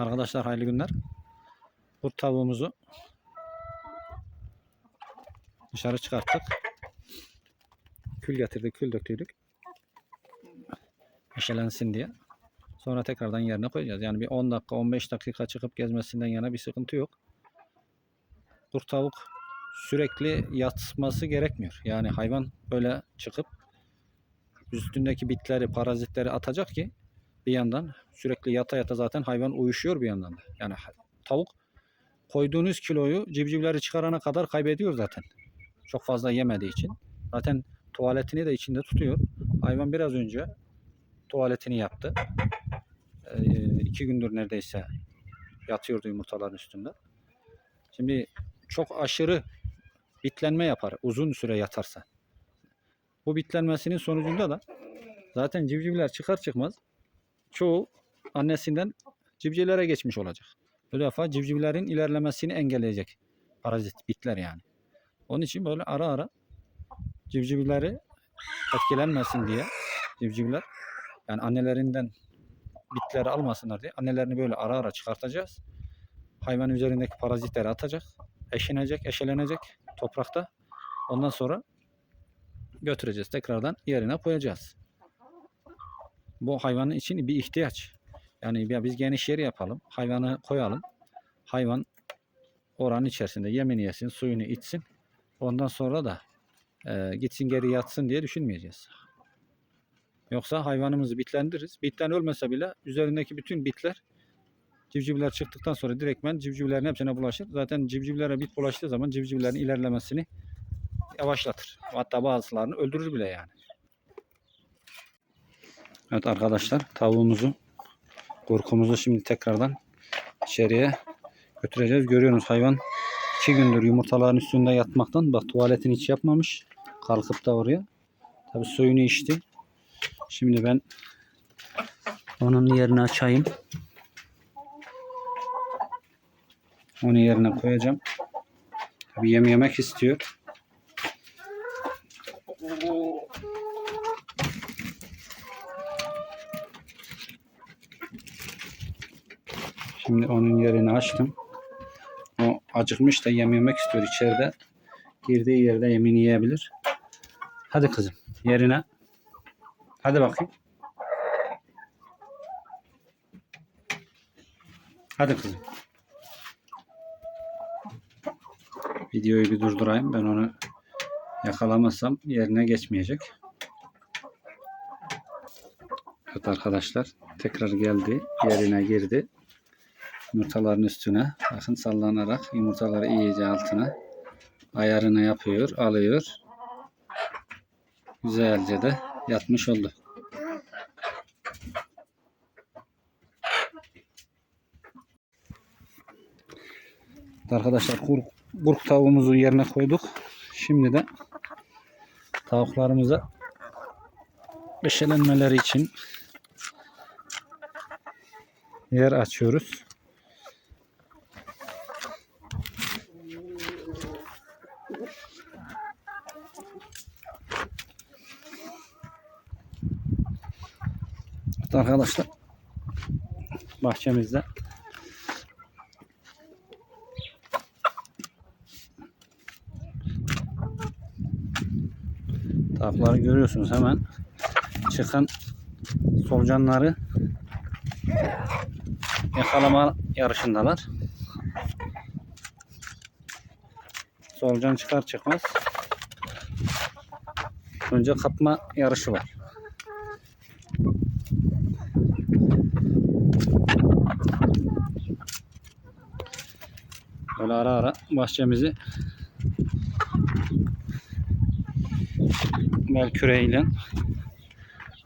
Arkadaşlar hayırlı günler. Bu tavuğumuzu dışarı çıkarttık. Kül getirdik, kül döktüydük. Eşelensin diye. Sonra tekrardan yerine koyacağız. Yani bir 10 dakika, 15 dakika çıkıp gezmesinden yana bir sıkıntı yok. Kurt tavuk sürekli yatması gerekmiyor. Yani hayvan böyle çıkıp üstündeki bitleri, parazitleri atacak ki bir yandan sürekli yata yata zaten hayvan uyuşuyor bir yandan da. Yani tavuk koyduğunuz kiloyu civcivleri çıkarana kadar kaybediyor zaten. Çok fazla yemediği için. Zaten tuvaletini de içinde tutuyor. Hayvan biraz önce tuvaletini yaptı. Ee, iki gündür neredeyse yatıyordu yumurtaların üstünde. Şimdi çok aşırı bitlenme yapar uzun süre yatarsa. Bu bitlenmesinin sonucunda da zaten civcivler çıkar çıkmaz çoğu annesinden civcivlere geçmiş olacak. Bu defa civcivlerin ilerlemesini engelleyecek parazit bitler yani. Onun için böyle ara ara civcivleri etkilenmesin diye civcivler yani annelerinden bitleri almasınlar diye annelerini böyle ara ara çıkartacağız. Hayvan üzerindeki parazitleri atacak, eşinecek, eşelenecek toprakta. Ondan sonra götüreceğiz. Tekrardan yerine koyacağız. Bu hayvanın için bir ihtiyaç. Yani ya biz geniş yer yapalım. Hayvanı koyalım. Hayvan oranın içerisinde yemini yesin, suyunu içsin. Ondan sonra da e, gitsin geri yatsın diye düşünmeyeceğiz. Yoksa hayvanımızı bitlendiririz. Bitten ölmese bile üzerindeki bütün bitler civcivler çıktıktan sonra direktmen civcivlerin hepsine bulaşır. Zaten civcivlere bit bulaştığı zaman civcivlerin ilerlemesini yavaşlatır. Hatta bazılarını öldürür bile yani. Evet arkadaşlar tavuğumuzu kurkumuzu şimdi tekrardan içeriye götüreceğiz. Görüyorsunuz hayvan iki gündür yumurtaların üstünde yatmaktan bak tuvaletini hiç yapmamış. Kalkıp da oraya. Tabi suyunu içti. Şimdi ben onun yerini açayım. Onu yerine koyacağım. Tabi yem yemek istiyor. Şimdi onun yerini açtım. O acıkmış da yem yemek istiyor içeride. Girdiği yerde yemini yiyebilir. Hadi kızım yerine. Hadi bakayım. Hadi kızım. Videoyu bir durdurayım. Ben onu yakalamazsam yerine geçmeyecek. Evet arkadaşlar. Tekrar geldi. Yerine girdi. Yumurtaların üstüne. Bakın sallanarak yumurtaları iyice altına ayarını yapıyor. Alıyor. Güzelce de yatmış oldu. Arkadaşlar kur, kurk tavuğumuzu yerine koyduk. Şimdi de tavuklarımıza beşelenmeleri için yer açıyoruz. Evet arkadaşlar bahçemizde tavukları görüyorsunuz hemen çıkan solucanları yakalama yarışındalar. Solucan çıkar çıkmaz önce kapma yarışı var. Böyle ara ara bahçemizi bel küreğiyle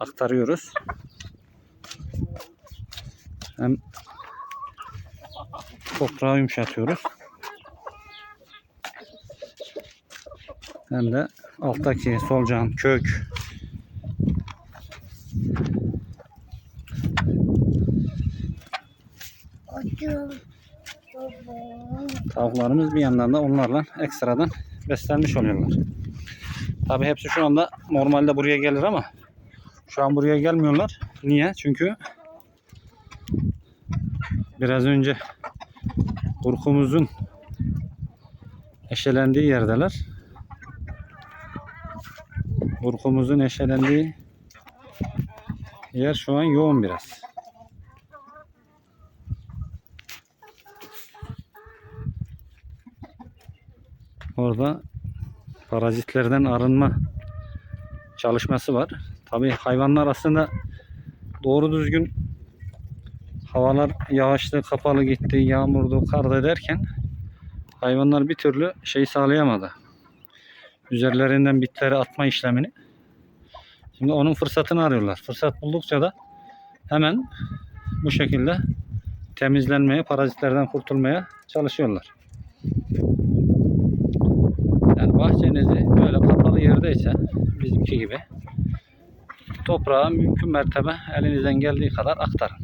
aktarıyoruz. Hem toprağı yumuşatıyoruz. Hem de alttaki solucan, kök, tavuklarımız bir yandan da onlarla ekstradan beslenmiş oluyorlar. Tabi hepsi şu anda normalde buraya gelir ama şu an buraya gelmiyorlar. Niye? Çünkü Biraz önce kurkumuzun eşelendiği yerdeler. Kurkumuzun eşelendiği yer şu an yoğun biraz. Orada parazitlerden arınma çalışması var. Tabii hayvanlar aslında doğru düzgün havalar yağışlı, kapalı gitti, yağmurdu, kardı derken hayvanlar bir türlü şey sağlayamadı. Üzerlerinden bitleri atma işlemini. Şimdi onun fırsatını arıyorlar. Fırsat buldukça da hemen bu şekilde temizlenmeye, parazitlerden kurtulmaya çalışıyorlar. Bahçenizi böyle kapalı yerdeyse bizimki gibi toprağa mümkün mertebe elinizden geldiği kadar aktarın.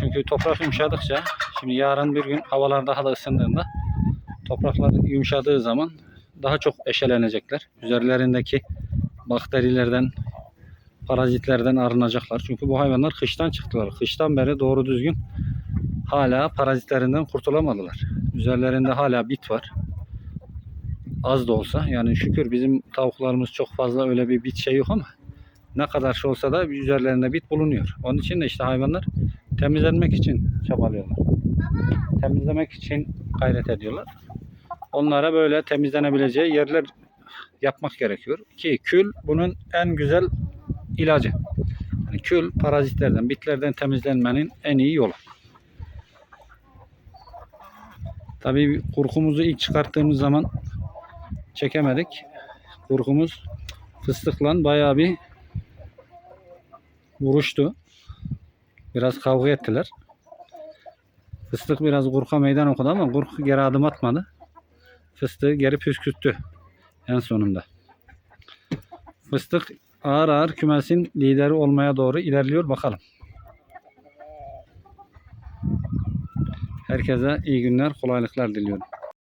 Çünkü toprak yumuşadıkça şimdi yarın bir gün havalar daha da ısındığında topraklar yumuşadığı zaman daha çok eşelenecekler. Üzerlerindeki bakterilerden, parazitlerden arınacaklar. Çünkü bu hayvanlar kıştan çıktılar. Kıştan beri doğru düzgün hala parazitlerinden kurtulamadılar. Üzerlerinde hala bit var. Az da olsa yani şükür bizim tavuklarımız çok fazla öyle bir bit şey yok ama ne kadar şey olsa da üzerlerinde bit bulunuyor. Onun için de işte hayvanlar temizlenmek için çabalıyorlar. Temizlemek için gayret ediyorlar. Onlara böyle temizlenebileceği yerler yapmak gerekiyor. Ki kül bunun en güzel ilacı. Yani kül parazitlerden, bitlerden temizlenmenin en iyi yolu. Tabii kurkumuzu ilk çıkarttığımız zaman çekemedik. Kurkumuz fıstıkla bayağı bir vuruştu. Biraz kavga ettiler. Fıstık biraz kurka meydan okudu ama kurk geri adım atmadı. Fıstığı geri püskürttü en sonunda. Fıstık ağır ağır kümesin lideri olmaya doğru ilerliyor bakalım. Herkese iyi günler, kolaylıklar diliyorum.